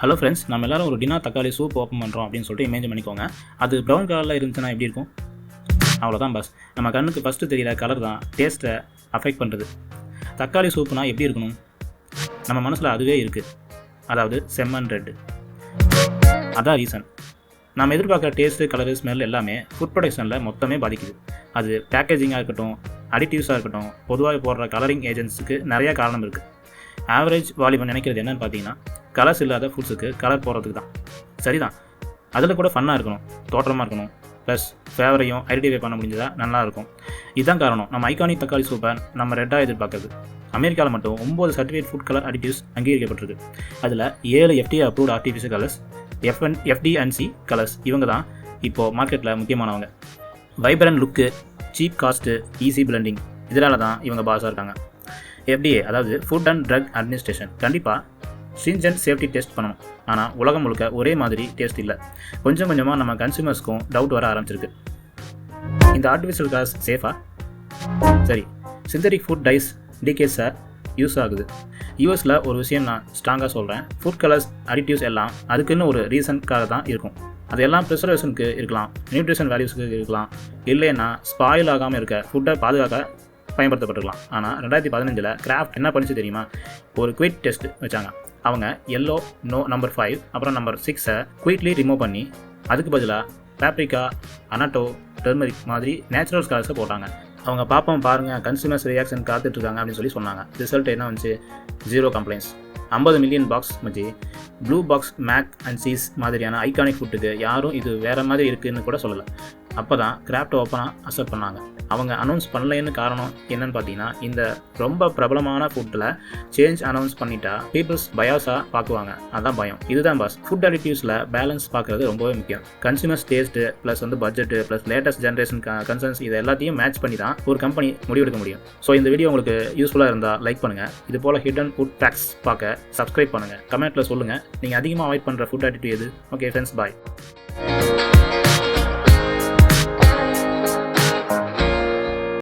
Hello friends நம்ம எல்லாரும் ஒரு டினா தக்காளி சூப் ஓப்பன் பண்ணுறோம் அப்படின்னு சொல்லிட்டு இமேஜ் பண்ணிக்கோங்க. அது ப்ரௌன் கலரில் இருந்துச்சுன்னா எப்படி இருக்கும்? அவ்வளோதான் பஸ் நம்ம கண்ணுக்கு ஃபஸ்ட்டு தெரியிற கலர் தான் டேஸ்ட்டை அஃபெக்ட் பண்ணுறது தக்காளி சூப்புனா எப்படி இருக்கணும்? நம்ம மனசில் அதுவே இருக்குது அதாவது செம்மன் ரெட்டு. அதான் ரீசன் நம்ம எதிர்பார்க்குற டேஸ்ட்டு கலரு ஸ்மெல் எல்லாமே ஃபுட் ப்ரொடக்ஷனில் மொத்தமே பாதிக்குது. அது பேக்கேஜிங்காக இருக்கட்டும் அடிட்டிவ்ஸாக இருக்கட்டும் பொதுவாக போடுற கலரிங் ஏஜென்ட்ஸுக்கு நிறையா காரணம் இருக்குது ஆவரேஜ் வாலிபன் நினைக்கிறது என்னன்னு பார்த்தீங்கன்னா கலர்ஸ் இல்லாத ஃபுட்ஸுக்கு கலர் போடுறதுக்கு தான். சரிதான். அதில் கூட ஃபன்னாக இருக்கணும். தோற்றமாக இருக்கணும். ப்ளஸ் ஃபேவரையும் ஐடென்டிஃபை பண்ண முடிஞ்சதாக நல்லாயிருக்கும் இதுதான் காரணம். நம்ம ஐகானிக் தக்காளி சூப்பர் நம்ம ரெட்டாக எதிர்பார்க்குறது. அமெரிக்காவில் மட்டும் ஒம்பது சர்டிஃபிகேட் ஃபுட் கலர் அடிட்டிவ்ஸ் அங்கீகரிக்கப்பட்டிருக்கு. அதில் ஏழு FD approved artificial colours FN FDNC colours இவங்க தான் இப்போது மார்க்கெட்டில் முக்கியமானவங்க. Vibrant look cheap cost easy blending இதனால தான் இவங்க பாஸாக இருக்காங்க. எஃப்டிஏ அதாவது ஃபுட் அண்ட் ட்ரக் அட்மினிஸ்ட்ரேஷன் கண்டிப்பாக ஸ்ட்ரிஞ்சன்ட் சேஃப்டி டெஸ்ட் பண்ணணும். ஆனால் உலகம் முழுக்க ஒரே மாதிரி டேஸ்ட் இல்லை. கொஞ்சம் கொஞ்சமாக நம்ம கன்சூமர்ஸ்க்கும் டவுட் வர ஆரம்பிச்சிருக்கு. இந்த ஆர்டிஃபிஷியல் காஸ் சேஃபா சரி. சிந்தரிக் ஃபுட் டைஸ் டிகேஸை யூஸ் ஆகுது. யூஎஸில் ஒரு விஷயம் நான் ஸ்ட்ராங்காக சொல்கிறேன் ஃபுட் கலர்ஸ் அடிட்டிவ்ஸ் எல்லாம் அதுக்குன்னு ஒரு ரீசனுக்காக தான் இருக்கும். அதெல்லாம் ப்ரிசர்வேஷனுக்கு இருக்கலாம். நியூட்ரிஷன் வேல்யூஸ்க்கு இருக்கலாம். இல்லைன்னா ஸ்பாயில் ஆகாமல் இருக்க ஃபுட்டை பாதுகாக்க பயன்படுத்தப்பட்டிருக்கலாம் ஆனால் ரெண்டாயிரத்தி பதினஞ்சில் கிராஃப்ட் என்ன பண்ணிச்சு தெரியுமா? ஒரு குவிட் டெஸ்ட் வச்சாங்க. அவங்க எல்லோ நோ நம்பர் ஃபைவ் அப்புறம் நம்பர் சிக்ஸை குயிட்லி ரிமூவ் பண்ணி அதுக்கு பதிலாக பேப்ரிக்கா அனட்டோ டெர்மரிக் மாதிரி நேச்சுரல் கலர்ஸை போட்டாங்க. அவங்க பார்ப்போம் பாருங்கள் கன்சூமர்ஸ் ரியாக்ஷன் காத்துட்ருக்காங்க அப்படின்னு சொல்லி சொன்னாங்க. ரிசல்ட் என்ன வந்துச்சு? ஜீரோ கம்ப்ளைண்ட்ஸ் ஐம்பது மில்லியன் பாக்ஸ் மச்சி blue box mac and cheese மாதிரியான ஐகானிக் ஃபுட்டுக்கு யாரும் இது வேறு மாதிரி இருக்குதுன்னு கூட சொல்லலை. அப்போ தான் கிராஃப்ட் ஓப்பனாக அக்செப்ட் பண்ணாங்க. அவங்க அனௌன்ஸ் பண்ணலைன்னு காரணம் என்னன்னு பார்த்தீங்கன்னா இந்த ரொம்ப பிரபலமான ஃபுட்டில் சேஞ்ச் அனௌன்ஸ் பண்ணிட்டா பீப்புள்ஸ் பயாஸாக பார்க்குவாங்க. அதான் பயம். இதுதான் பாஸ் ஃபுட் அடிட்டிவ்ஸில் பேலன்ஸ் பார்க்குறது ரொம்பவே முக்கியம். கன்சியூமர்ஸ் டேஸ்ட்டு ப்ளஸ் வந்து budget plus latest generation concerns இது எல்லாத்தையும் மேட்ச் பண்ணி தான் ஒரு கம்பெனி முடிவெடுக்க முடியும். ஸோ இந்த வீடியோ உங்களுக்கு யூஸ்ஃபுல்லாக இருந்தால் லைக் பண்ணுங்கள் இது போல் ஹிடன் ஃபுட் ஃபேக்ஸ் பார்க்க சப்ஸ்கிரைப் பண்ணுங்கள் கமெண்ட்டில் சொல்லுங்கள் நீங்கள் அதிகமாக அவாய்ட் பண்ணுற ஃபுட் அடிட்டிவ் எது? Okay friends bye